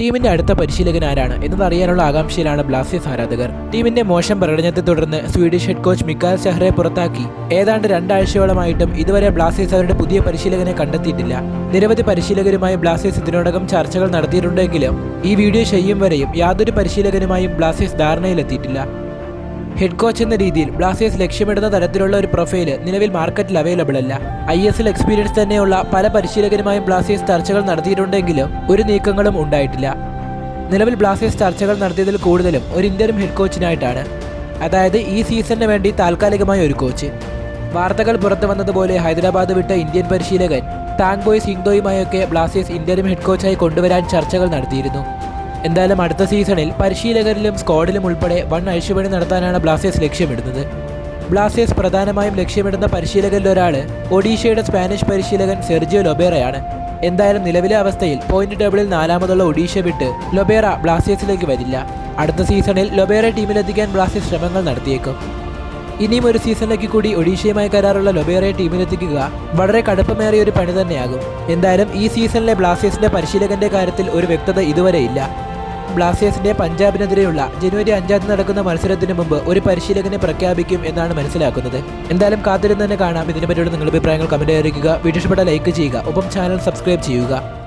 ടീമിന്റെ അടുത്ത പരിശീലകൻ ആരാണ് എന്നതറിയാനുള്ള ആകാംക്ഷയിലാണ് ബ്ലാസ്റ്റേഴ്സ് ആരാധകർ. ടീമിന്റെ മോശം പ്രകടനത്തെ തുടർന്ന് Swedish head coach Mikael Stahre പുറത്താക്കി. ഏതാണ്ട് രണ്ടാഴ്ചയോളമായിട്ടും ഇതുവരെ ബ്ലാസ്റ്റേഴ്സ് അവരുടെ പുതിയ പരിശീലകനെ കണ്ടെത്തിയിട്ടില്ല. നിരവധി പരിശീലകരുമായി ബ്ലാസ്റ്റേഴ്സ് ഇതിനോടകം ചർച്ചകൾ നടത്തിയിട്ടുണ്ടെങ്കിലും ഈ വീഡിയോ ചെയ്യും വരെയും യാതൊരു പരിശീലകനുമായും ബ്ലാസ്റ്റേഴ്സ് ധാരണയിലെത്തിയിട്ടില്ല. ഹെഡ് കോച്ച് എന്ന രീതിയിൽ ബ്ലാസ്റ്റേഴ്സ് ലക്ഷ്യമിടുന്ന തരത്തിലുള്ള ഒരു പ്രൊഫൈൽ നിലവിൽ മാർക്കറ്റിൽ അവൈലബിൾ അല്ല. ഐ എസ് എൽ എക്സ്പീരിയൻസ് തന്നെയുള്ള പല പരിശീലകരുമായും ബ്ലാസ്റ്റേഴ്സ് ചർച്ചകൾ നടത്തിയിട്ടുണ്ടെങ്കിലും ഒരു നീക്കങ്ങളും ഉണ്ടായിട്ടില്ല. നിലവിൽ ബ്ലാസ്റ്റേഴ്സ് ചർച്ചകൾ നടത്തിയതിൽ കൂടുതലും ഒരു ഇന്ത്യൻ ഹെഡ് കോച്ചിനായിട്ടാണ് അതായത് ഈ സീസണിന് വേണ്ടി താൽക്കാലികമായ ഒരു കോച്ച് വാർത്തകൾ പുറത്തു വന്നതുപോലെ ഹൈദരാബാദ് വിട്ട ഇന്ത്യൻ പരിശീലകൻ ടാങ് ബോയ് സിംഗ്ദോയുമായൊക്കെ ബ്ലാസ്റ്റേഴ്സ് ഇന്ത്യനും ഹെഡ് കോച്ചായി കൊണ്ടുവരാൻ ചർച്ചകൾ നടത്തിയിരുന്നു. എന്തായാലും അടുത്ത സീസണിൽ പരിശീലകരിലും സ്ക്വാഡിലും ഉൾപ്പെടെ വൺ അഴിച്ചുപണി നടത്താനാണ് ബ്ലാസ്റ്റേഴ്സ് ലക്ഷ്യമിടുന്നത്. ബ്ലാസ്റ്റേഴ്സ് പ്രധാനമായും ലക്ഷ്യമിടുന്ന പരിശീലകരിൽ ഒരാൾ ഒഡീഷയുടെ സ്പാനിഷ് പരിശീലകൻ സെർജിയോ ലൊബേറയാണ്. എന്തായാലും നിലവിലെ അവസ്ഥയിൽ പോയിന്റ് ടേബിളിൽ നാലാമതുള്ള ഒഡീഷ വിട്ട് ലൊബേറ ബ്ലാസ്റ്റേഴ്സിലേക്ക് വരില്ല. അടുത്ത സീസണിൽ ലൊബേറ ടീമിലെത്തിക്കാൻ ബ്ലാസ്റ്റേഴ്സ് ശ്രമങ്ങൾ നടത്തിയേക്കും. ഇനിയും ഒരു സീസണിലേക്ക് കൂടി ഒഡീഷയുമായി കരാറുള്ള ലൊബേറയെ ടീമിലെത്തിക്കുക വളരെ കടുപ്പമേറിയ ഒരു പണി തന്നെയാകും. എന്തായാലും ഈ സീസണിലെ ബ്ലാസ്റ്റേഴ്സിന്റെ പരിശീലകന്റെ കാര്യത്തിൽ ഒരു വ്യക്തത ഇതുവരെ ഇല്ല. ബ്ലാസ്റ്റേഴ്സിന്റെ പഞ്ചാബിനെതിരെയുള്ള ജനുവരി അഞ്ചാം തീയതി നടക്കുന്ന മത്സരത്തിന് മുമ്പ് ഒരു പരിശീലകനെ പ്രഖ്യാപിക്കും എന്നാണ് മനസ്സിലാക്കുന്നത്. എന്തായാലും കാത്തിരുന്ന് തന്നെ കാണാം. ഇതിനെപ്പറ്റിയുള്ള നിങ്ങളുടെ അഭിപ്രായങ്ങൾ കമന്റ് അറിയിക്കുക വീഡിയോ ഇഷ്ടപ്പെട്ട ലൈക്ക് ചെയ്യുക. ഒപ്പം ചാനൽ സബ്സ്ക്രൈബ് ചെയ്യുക.